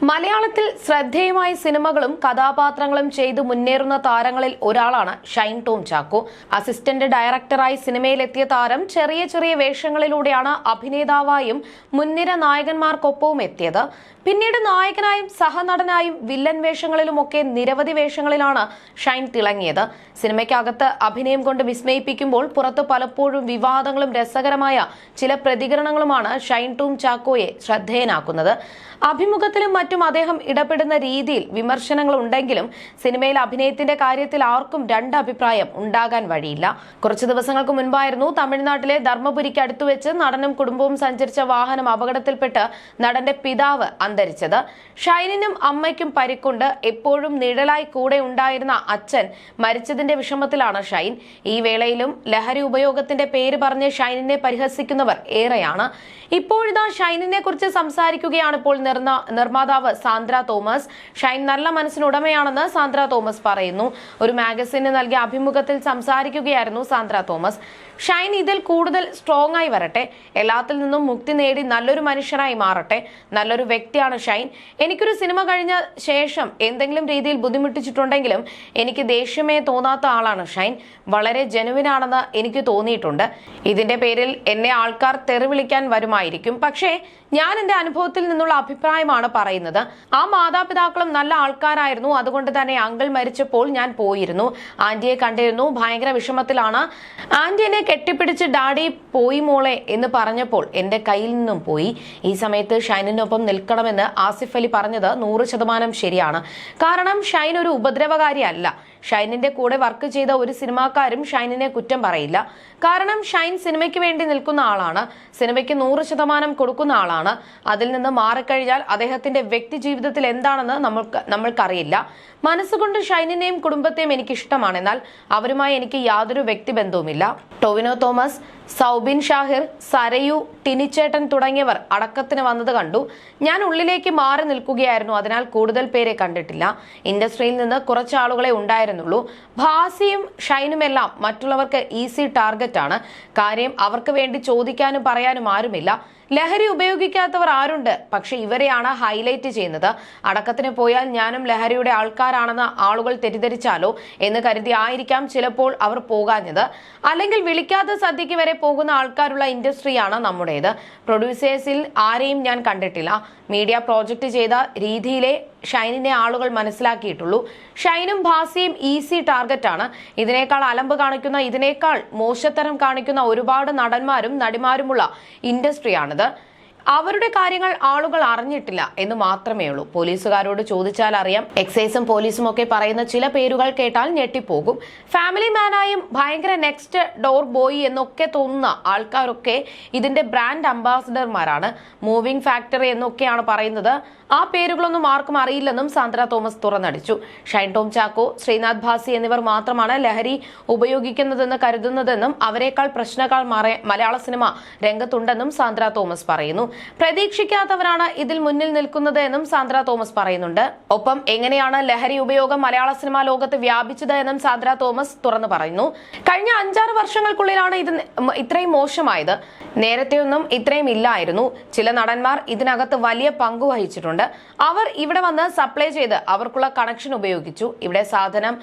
മലയാളത്തിൽ ശ്രദ്ധേയമായ സിനിമകളും കഥാപാത്രങ്ങളും ചെയ്തു മുന്നേറുന്ന താരങ്ങളിൽ ഒരാളാണ് ഷൈൻ ടോം ചാക്കോ. അസിസ്റ്റന്റ് ഡയറക്ടറായി സിനിമയിലെത്തിയ താരം ചെറിയ ചെറിയ വേഷങ്ങളിലൂടെയാണ് അഭിനേതാവായും മുൻനിര നായകന്മാർക്കൊപ്പവും എത്തിയത്. പിന്നീട് നായകനായും സഹനടനായും വില്ലൻ വേഷങ്ങളിലുമൊക്കെ നിരവധി വേഷങ്ങളിലാണ് ഷൈൻ തിളങ്ങിയത്. സിനിമയ്ക്കകത്ത് അഭിനയം കൊണ്ട് വിസ്മയിപ്പിക്കുമ്പോൾ പുറത്ത് പലപ്പോഴും വിവാദങ്ങളും രസകരമായ ചില പ്രതികരണങ്ങളുമാണ് ഷൈൻ ടോം ചാക്കോയെ ശ്രദ്ധേയനാക്കുന്നത്. അഭിമുഖത്തിലും മറ്റും അദ്ദേഹം ഇടപെടുന്ന രീതിയിൽ വിമർശനങ്ങൾ ഉണ്ടെങ്കിലും സിനിമയിൽ അഭിനയത്തിന്റെ കാര്യത്തിൽ ആർക്കും രണ്ട് അഭിപ്രായം ഉണ്ടാകാൻ വഴിയില്ല. കുറച്ചു ദിവസങ്ങൾക്ക് മുൻപായിരുന്നു തമിഴ്നാട്ടിലെ ധർമ്മപുരിക്ക് അടുത്തുവെച്ച് നടനും കുടുംബവും സഞ്ചരിച്ച വാഹനം അപകടത്തിൽപ്പെട്ട് നടന്റെ പിതാവ് അന്തരിച്ചത്. ഷൈനിനും അമ്മയ്ക്കും പരിക്കുണ്ട്. എപ്പോഴും നിഴലായി കൂടെ ഉണ്ടായിരുന്ന അച്ഛൻ മരിച്ചതിന്റെ വിഷമത്തിലാണ് ഷൈൻ. ഈ വേളയിലും ലഹരി ഉപയോഗത്തിന്റെ പേര് പറഞ്ഞ് ഷൈനിനെ പരിഹസിക്കുന്നവർ ഏറെയാണ്. ഇപ്പോഴിതാ ഷൈനിനെ കുറിച്ച് സംസാരിക്കുകയാണ് ഇപ്പോൾ നിർന്ന നിർമ്മാതാവ് സാന്ദ്ര തോമസ്. ഷൈൻ നല്ല മനസ്സിനുടമയാണെന്ന് സാന്ദ്ര തോമസ് പറയുന്നു. ഒരു മാഗസിന് നൽകിയ അഭിമുഖത്തിൽ സംസാരിക്കുകയായിരുന്നു സാന്ദ്ര തോമസ്. ഷൈൻ ഇതിൽ കൂടുതൽ സ്ട്രോങ് ആയി വരട്ടെ. എല്ലാത്തിൽ നിന്നും മുക്തി നേടി നല്ലൊരു മനുഷ്യനായി മാറട്ടെ. നല്ലൊരു വ്യക്തിയാണ് ഷൈൻ. എനിക്കൊരു സിനിമ കഴിഞ്ഞ ശേഷം എന്തെങ്കിലും രീതിയിൽ ബുദ്ധിമുട്ടിച്ചിട്ടുണ്ടെങ്കിലും എനിക്ക് ദേഷ്യമേ തോന്നാത്ത ആളാണ് ഷൈൻ. വളരെ ജനുവിനാണെന്ന് എനിക്ക് തോന്നിയിട്ടുണ്ട്. ഇതിന്റെ പേരിൽ എന്നെ ആൾക്കാർ തെറി വിളിക്കാൻ വരുമായിരിക്കും. പക്ഷേ ഞാൻ എന്റെ അനുഭവത്തിൽ നിന്നുള്ള അഭിപ്രായമാണ് പറയുന്നത്. ആ മാതാപിതാക്കളും നല്ല ആൾക്കാരായിരുന്നു. അതുകൊണ്ട് തന്നെ അങ്കിൾ മരിച്ചപ്പോൾ ഞാൻ പോയിരുന്നു. ആന്റിയെ കണ്ടിരുന്നു. ഭയങ്കര വിഷമത്തിലാണ്. ആന്റിയെ കെട്ടിപ്പിടിച്ച് ഡാഡി പോയി മോളെ എന്ന് പറഞ്ഞപ്പോൾ എന്റെ കയ്യിൽ നിന്നും പോയി. ഈ സമയത്ത് ഷൈനിനൊപ്പം നിൽക്കണമെന്ന് ആസിഫ് അലി പറഞ്ഞത് നൂറ് ശതമാനം ശരിയാണ്. കാരണം ഷൈൻ ഒരു ഉപദ്രവകാരിയല്ല. ഷൈനിന്റെ കൂടെ വർക്ക് ചെയ്ത ഒരു സിനിമാക്കാരും ഷൈനിനെ കുറ്റം പറയില്ല. കാരണം ഷൈൻ സിനിമയ്ക്ക് വേണ്ടി നിൽക്കുന്ന ആളാണ്. സിനിമയ്ക്ക് നൂറ് ശതമാനം കൊടുക്കുന്ന ആളാണ്. അതിൽ നിന്ന് മാറിക്കഴിഞ്ഞാൽ അദ്ദേഹത്തിന്റെ വ്യക്തി ജീവിതത്തിൽ എന്താണെന്ന് നമ്മൾക്ക് നമ്മൾക്കറിയില്ല. മനസ്സുകൊണ്ട് ഷൈനിനെയും കുടുംബത്തെയും എനിക്ക് ഇഷ്ടമാണ് എന്നാൽ അവരുമായി എനിക്ക് യാതൊരു വ്യക്തിബന്ധവുമില്ല. ടൊവിനോ തോമസ് സൗബിൻ ഷാഹിർ സരയു ടിനിച്ചേട്ടൻ തുടങ്ങിയവർ അടക്കത്തിന് വന്നത് കണ്ടു. ഞാൻ ഉള്ളിലേക്ക് മാറി നിൽക്കുകയായിരുന്നു. അതിനാൽ കൂടുതൽ പേരെ കണ്ടിട്ടില്ല. ഇൻഡസ്ട്രിയിൽ നിന്ന് കുറച്ചാളുകളെ ഉണ്ടായിരുന്നുള്ളൂ. ഭാസിയും ഷൈനുമെല്ലാം മറ്റുള്ളവർക്ക് ഈസി ടാർഗറ്റ് ആണ്. കാര്യം അവർക്ക് വേണ്ടി ചോദിക്കാനും പറയാനും ആരുമില്ല. ലഹരി ഉപയോഗിക്കാത്തവർ ആരുണ്ട്? പക്ഷെ ഇവരെയാണ് ഹൈലൈറ്റ് ചെയ്യുന്നത്. അടക്കത്തിന് പോയാൽ ഞാനും ലഹരിയുടെ ആൾക്കാരാണെന്ന് ആളുകൾ തെറ്റിദ്ധരിച്ചാലോ എന്ന് കരുതി ആയിരിക്കാം ചിലപ്പോൾ അവർ പോകാഞ്ഞത്. അല്ലെങ്കിൽ വിളിക്കാത്ത സദ്യക്ക് വരെ പോകുന്ന ആൾക്കാരുള്ള ഇൻഡസ്ട്രിയാണ് നമ്മുടേത്. പ്രൊഡ്യൂസേഴ്സിൽ ആരെയും ഞാൻ കണ്ടിട്ടില്ല. മീഡിയ പ്രോജക്റ്റ് ചെയ്ത രീതിയിലെ ഷൈനിനെ ആളുകൾ മനസ്സിലാക്കിയിട്ടുള്ളൂ. ഷൈനും ഭാസിയും ഈസി ടാർഗറ്റ് ആണ് ഇതിനേക്കാൾ അലമ്പ് കാണിക്കുന്ന ഇതിനേക്കാൾ മോശത്തരം കാണിക്കുന്ന ഒരുപാട് നടന്മാരും നടിമാരുമുള്ള ഇൻഡസ്ട്രിയാണിത്. അവരുടെ കാര്യങ്ങൾ ആളുകൾ അറിഞ്ഞിട്ടില്ല എന്ന് മാത്രമേ ഉള്ളൂ. പോലീസുകാരോട് ചോദിച്ചാൽ അറിയാം. എക്സൈസും പോലീസും ഒക്കെ പറയുന്ന ചില പേരുകൾ കേട്ടാൽ ഞെട്ടിപ്പോകും. ഫാമിലി മാനായും ഭയങ്കര നെക്സ്റ്റ് ഡോർ ബോയ് എന്നൊക്കെ തോന്നുന്ന ആൾക്കാരൊക്കെ ഇതിന്റെ ബ്രാൻഡ് അംബാസിഡർമാരാണ് മൂവിംഗ് ഫാക്ടറി എന്നൊക്കെയാണ് പറയുന്നത്. ആ പേരുകളൊന്നും ആർക്കും അറിയില്ലെന്നും സാന്ദ്ര തോമസ് തുറന്നടിച്ചു. ഷൈൻ ടോം ചാക്കോ ശ്രീനാഥ് ഭാസി എന്നിവർ മാത്രമാണ് ലഹരി ഉപയോഗിക്കുന്നതെന്ന് കരുതുന്നതെന്നും അവരെക്കാൾ പ്രശ്നക്കാൾ മലയാള സിനിമ രംഗത്തുണ്ടെന്നും സാന്ദ്ര തോമസ് പറയുന്നു. പ്രതീക്ഷിക്കാത്തവരാണ് ഇതിൽ മുന്നിൽ നിൽക്കുന്നത് എന്നും സാന്ദ്ര തോമസ് പറയുന്നുണ്ട്. ഒപ്പം എങ്ങനെയാണ് ലഹരി ഉപയോഗം മലയാള സിനിമാ ലോകത്ത് വ്യാപിച്ചത് എന്നും സാന്ദ്ര തോമസ് തുറന്നു പറയുന്നു. കഴിഞ്ഞ അഞ്ചാറ് വർഷങ്ങൾക്കുള്ളിലാണ് ഇത് ഇത്രയും മോശമായത്. നേരത്തെയൊന്നും ഇത്രയും ഇല്ലായിരുന്നു. ചില നടന്മാർ ഇതിനകത്ത് വലിയ പങ്ക് വഹിച്ചിട്ടുണ്ട്. അവർ ഇവിടെ വന്ന് സപ്ലൈ ചെയ്ത് അവർക്കുള്ള കണക്ഷൻ ഉപയോഗിച്ചു. ഇവിടെ സാധനം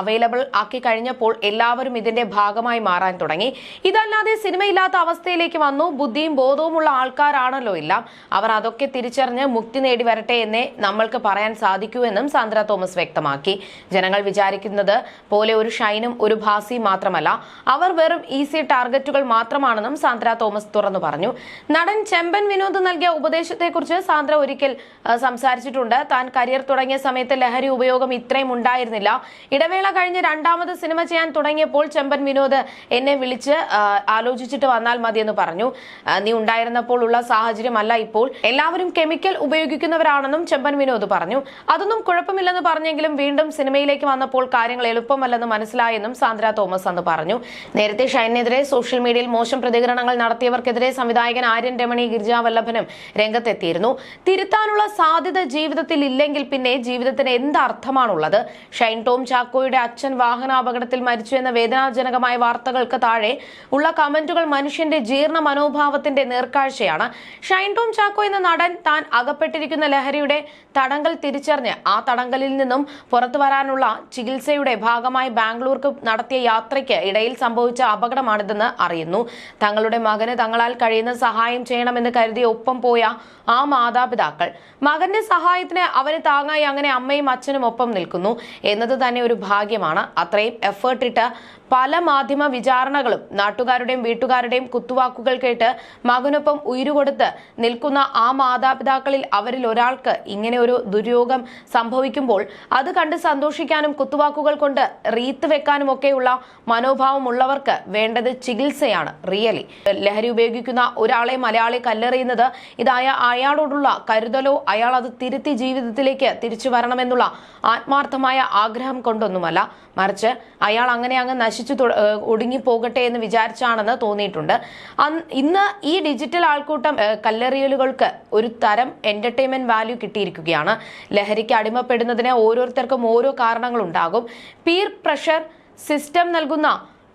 അവൈലബിൾ ആക്കി കഴിഞ്ഞപ്പോൾ എല്ലാവരും ഇതിന്റെ ഭാഗമായി മാറാൻ തുടങ്ങി. ഇതല്ലാതെ സിനിമയില്ലാത്ത അവസ്ഥയിലേക്ക് വന്നു. ബുദ്ധിയും ബോധവും ഉള്ള ബോധവുമുള്ള ആൾക്കാരാണല്ലോ എല്ലാം. അവർ അതൊക്കെ തിരിച്ചറിഞ്ഞ് മുക്തി നേടി വരട്ടെ എന്നേ നമ്മൾക്ക് പറയാൻ സാധിക്കൂ എന്നും സാന്ദ്ര തോമസ് വ്യക്തമാക്കി. ജനങ്ങൾ വിചാരിക്കുന്നത് പോലെ ഒരു ഷൈനും ഒരു ഭാസിയും മാത്രമല്ല അവർ വെറും ഈസി ടാർഗറ്റുകൾ മാത്രമാണെന്നും സാന്ദ്ര തോമസ് തുറന്നു പറഞ്ഞു. നടൻ ചെമ്പൻ വിനോദ് നൽകിയ ഉപദേശത്തെക്കുറിച്ച് സാന്ദ്ര ഒരിക്കൽ സംസാരിച്ചിട്ടുണ്ട്. താൻ കരിയർ തുടങ്ങിയ സമയത്ത് ലഹരി ഉപയോഗം ഇത്രയും ഉണ്ടായിരുന്നില്ല. ഇടവേള കഴിഞ്ഞ് രണ്ടാമത് സിനിമ ചെയ്യാൻ തുടങ്ങിയപ്പോൾ ചെമ്പൻ വിനോദ് എന്നെ വിളിച്ച് ആലോചിച്ചിട്ട് വന്നാൽ മതിയെന്ന് പറഞ്ഞു. നീ ഉണ്ടായിരുന്നപ്പോൾ ഉള്ള സാഹചര്യമല്ല ഇപ്പോൾ. എല്ലാവരും കെമിക്കൽ ഉപയോഗിക്കുന്നവരാണെന്നും ചെമ്പൻ വിനോദ് പറഞ്ഞു. അതൊന്നും കുഴപ്പമില്ലെന്ന് പറഞ്ഞെങ്കിലും വീണ്ടും സിനിമയിലേക്ക് വന്നപ്പോൾ കാര്യങ്ങൾ എളുപ്പമല്ലെന്ന് മനസ്സിലായെന്നും സാന്ദ്ര തോമസ് അന്ന് പറഞ്ഞു. നേരത്തെ ഷൈനെതിരെ സോഷ്യൽ മീഡിയയിൽ മോശം പ്രതികരണങ്ങൾ നടത്തിയവർക്കെതിരെ സംവിധായകൻ ആര്യൻ രമണി ഗിരിജാവല്ലഭനും രംഗത്തെത്തിയിരുന്നു. തിരുത്താനുള്ള സാധ്യത ജീവിതത്തിൽ ഇല്ലെങ്കിൽ പിന്നെ ജീവിതത്തിന് എന്ത് അർത്ഥമാണുള്ളത് ഷൈൻ ടോം ചാക്കോയുടെ അച്ഛൻ വാഹനാപകടത്തിൽ മരിച്ചു എന്ന വേദനാജനകമായ വാർത്തകൾക്ക് താഴെ ഉള്ള കമന്റുകൾ മനുഷ്യന്റെ ജീർണ മനോഭാവത്തിന്റെ നേർക്കാഴ്ചയാണ്. ഷൈൻ ടോം ചാക്കോ എന്ന നടൻ താൻ അകപ്പെട്ടിരിക്കുന്ന ലഹരിയുടെ തടങ്കൽ തിരിച്ചറിഞ്ഞ് ആ തടങ്കലിൽ നിന്നും പുറത്തു വരാനുള്ള ചികിത്സയുടെ ഭാഗമായി ബാംഗ്ലൂർക്ക് നടത്തിയ യാത്രയ്ക്ക് ഇടയിൽ സംഭവിച്ച അപകടമാണിതെന്ന് അറിയുന്നു. തങ്ങളുടെ മകന് തങ്ങളാൽ കഴിയുന്ന സഹായം ചെയ്യണമെന്ന് കരുതി ഒപ്പം പോയ ആ മാതാപിതാക്കൾ. മകന്റെ സഹായത്തിന് അവന് താങ്ങായി അങ്ങനെ അമ്മയും അച്ഛനും ഒപ്പം നിൽക്കുന്നു. എന്നത് തന്നെ ഒരു ഭാഗ്യമാണ്. അത്രയും എഫേർട്ട് ഇട്ട് പല മാധ്യമ വിചാരണകളും നാട്ടുകാരുടെയും വീട്ടുകാരുടെയും കുത്തുവാക്കുകൾ കേട്ട് മകനൊപ്പം ഉയരുകൊടുത്ത് നിൽക്കുന്ന ആ മാതാപിതാക്കളിൽ അവരിൽ ഒരാൾക്ക് ഇങ്ങനെ ഒരു ദുര്യോഗം സംഭവിക്കുമ്പോൾ അത് കണ്ട് സന്തോഷിക്കാനും കുത്തുവാക്കുകൾ കൊണ്ട് റീത്ത് വെക്കാനും ഒക്കെയുള്ള മനോഭാവമുള്ളവർക്ക് വേണ്ടത് ചികിത്സയാണ് റിയലി. ലഹരി ഉപയോഗിക്കുന്ന ഒരാളെ മലയാളി കല്ലെറിയുന്നത് ഇതായ അയാളോടുള്ള കരുതലോ അയാൾ അത് തിരുത്തി ജീവിതത്തിലേക്ക് തിരിച്ചു വരണമെന്നുള്ള ആത്മാർത്ഥമായ ആഗ്രഹം കൊണ്ടൊന്നുമല്ല. മറിച്ച് അയാൾ അങ്ങനെ അങ്ങ് നശിച്ചു ഒടുങ്ങി പോകട്ടെ എന്ന് വിചാരിച്ചാണെന്ന് തോന്നിയിട്ടുണ്ട്. ഇന്ന് ഈ ഡിജിറ്റൽ ആൾക്കൂട്ടം കല്ലെറിയലുകൾക്ക് ഒരു തരം എന്റർടൈൻമെന്റ് വാല്യൂ കിട്ടിയിരിക്കുകയാണ്. ലഹരിക്ക് അടിമപ്പെടുന്നതിന് ഓരോരുത്തർക്കും ഓരോ കാരണങ്ങളുണ്ടാകും. പീർ പ്രഷർ സിസ്റ്റം നൽകുന്ന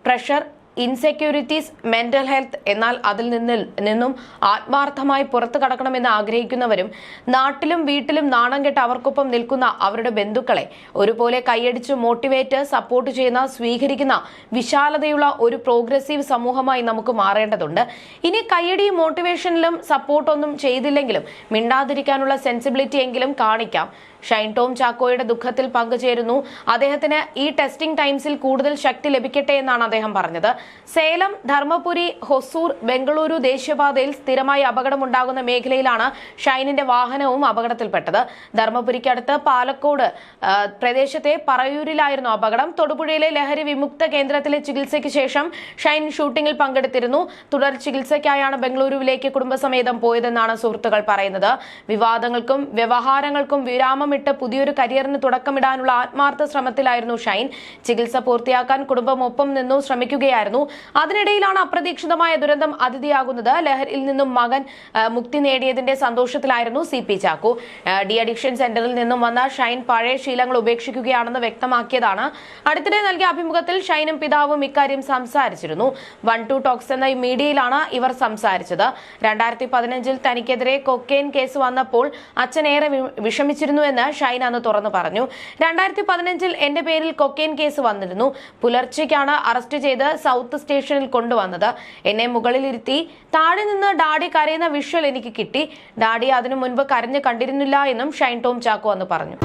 പ്രഷർ ഇൻസെക്യൂരിറ്റീസ് മെന്റൽ ഹെൽത്ത് എന്നാൽ അതിൽ നിന്ന് നിന്നും ആത്മാർത്ഥമായി പുറത്തു കടക്കണമെന്ന് ആഗ്രഹിക്കുന്നവരും നാട്ടിലും വീട്ടിലും നാണം കെട്ട് അവർക്കൊപ്പം നിൽക്കുന്ന അവരുടെ ബന്ധുക്കളെ ഒരുപോലെ കൈയടിച്ച് മോട്ടിവേറ്റ് സപ്പോർട്ട് ചെയ്യുന്ന സ്വീകരിക്കുന്ന വിശാലതയുള്ള ഒരു പ്രോഗ്രസീവ് സമൂഹമായി നമുക്ക് മാറേണ്ടതുണ്ട്. ഇനി കൈയടിയും മോട്ടിവേഷനിലും സപ്പോർട്ടൊന്നും ചെയ്തില്ലെങ്കിലും മിണ്ടാതിരിക്കാനുള്ള സെൻസിബിലിറ്റി എങ്കിലും കാണിക്കാം. ഷൈൻ ടോം ചാക്കോയുടെ ദുഃഖത്തിൽ പങ്കുചേരുന്നു. അദ്ദേഹത്തിന് ഈ ടെസ്റ്റിംഗ് ടൈംസിൽ കൂടുതൽ ശക്തി ലഭിക്കട്ടെ എന്നാണ് അദ്ദേഹം പറഞ്ഞത്. സേലം ധർമ്മപുരി ഹൊസൂർ ബംഗളൂരു ദേശീയപാതയിൽ സ്ഥിരമായി അപകടമുണ്ടാകുന്ന മേഖലയിലാണ് ഷൈനിന്റെ വാഹനവും അപകടത്തിൽപ്പെട്ടത്. ധർമ്മപുരിക്കടുത്ത് പാലക്കോട് പ്രദേശത്തെ പറയൂരിലായിരുന്നു അപകടം. തൊടുപുഴയിലെ ലഹരി വിമുക്ത കേന്ദ്രത്തിലെ ചികിത്സയ്ക്ക് ശേഷം ഷൈൻ ഷൂട്ടിംഗിൽ പങ്കെടുത്തിരുന്നു. തുടർ ചികിത്സയ്ക്കായാണ് ബംഗളൂരുവിലേക്ക് കുടുംബസമേതം പോയതെന്നാണ് സുഹൃത്തുക്കൾ പറയുന്നത്. വിവാദങ്ങൾക്കും വ്യവഹാരങ്ങൾക്കും വിരാമമിട്ട് പുതിയൊരു കരിയറിന് തുടക്കമിടാനുള്ള ആത്മാർത്ഥ ശ്രമത്തിലായിരുന്നു ഷൈൻ. ചികിത്സ പൂർത്തിയാക്കാൻ കുടുംബം ഒപ്പം നിന്നു ശ്രമിക്കുകയായിരുന്നു. അതിനിടയിലാണ് അപ്രതീക്ഷിതമായ ദുരന്തം അതിഥിയാകുന്നത്. ലഹരിയിൽ നിന്നും മകൻ മുക്തി നേടിയതിന്റെ സന്തോഷത്തിലായിരുന്നു C P Chakku. D addiction സെന്ററിൽ നിന്നും വന്ന ഷൈൻ പഴയ ശീലങ്ങൾ ഉപേക്ഷിക്കുകയാണെന്ന് വ്യക്തമാക്കിയതാണ്. അടുത്തിടെ നൽകിയ അഭിമുഖത്തിൽ ഷൈനും പിതാവും ഇക്കാര്യം സംസാരിച്ചിരുന്നു. വൺ ടു ടോക്സ് എന്ന മീഡിയയിലാണ് ഇവർ സംസാരിച്ചത്. രണ്ടായിരത്തി പതിനഞ്ചിൽ തനിക്കെതിരെ കൊക്കെയിൻ കേസ് വന്നപ്പോൾ അച്ഛൻ ഏറെ വിഷമിച്ചിരുന്നുവെന്ന് ഷൈൻ എന്ന് തുറന്നു പറഞ്ഞു. രണ്ടായിരത്തി പതിനഞ്ചിൽ എന്റെ പേരിൽ കൊക്കെയിൻ കേസ് വന്നിരുന്നു. പുലർച്ചയ്ക്കാണ് അറസ്റ്റ് ചെയ്ത് സൗത്ത് സ്റ്റേഷനിൽ കൊണ്ടുവന്നത്. എന്നെ മുകളിലിരുത്തി താഴെ നിന്ന് ഡാഡി കരയുന്ന വിഷ്വൽ എനിക്ക് കിട്ടി. ഡാഡി അതിനു മുൻപ് കരഞ്ഞു കണ്ടിരുന്നില്ല എന്നും ഷൈൻ ടോം ചാക്കോ അന്ന് പറഞ്ഞു.